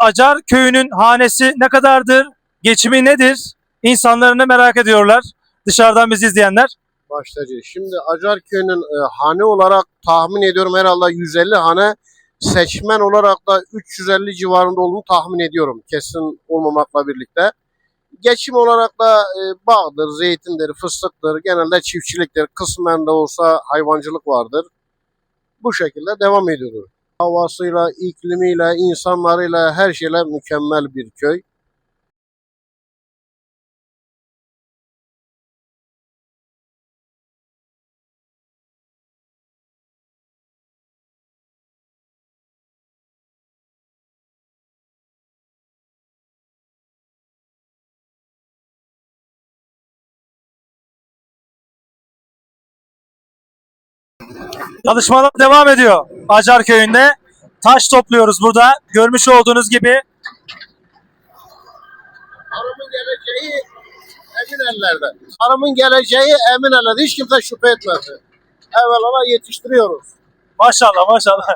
Acar köyünün hanesi ne kadardır? Geçimi nedir? İnsanlarını merak ediyorlar. Dışarıdan bizi izleyenler. Baştacı. Şimdi Acar Köyü'nün e, hane olarak tahmin ediyorum herhalde 150 hane. Seçmen olarak da 350 civarında olduğunu tahmin ediyorum. Kesin olmamakla birlikte. Geçim olarak da e, bağdır, zeytindir, fıstıktır, genelde çiftçiliktir. Kısmen de olsa hayvancılık vardır. Bu şekilde devam ediyordur. Havasıyla, iklimiyle, insanlarıyla her şeyle mükemmel bir köy. Çalışmalar devam ediyor Acar köyünde. Taş topluyoruz burada. Görmüş olduğunuz gibi Tarımın geleceği emin ellerde. Tarımın geleceği emin ellerde. Hiç kimse şüphe etmesin. Evvela yetiştiriyoruz. maşallah maşallah.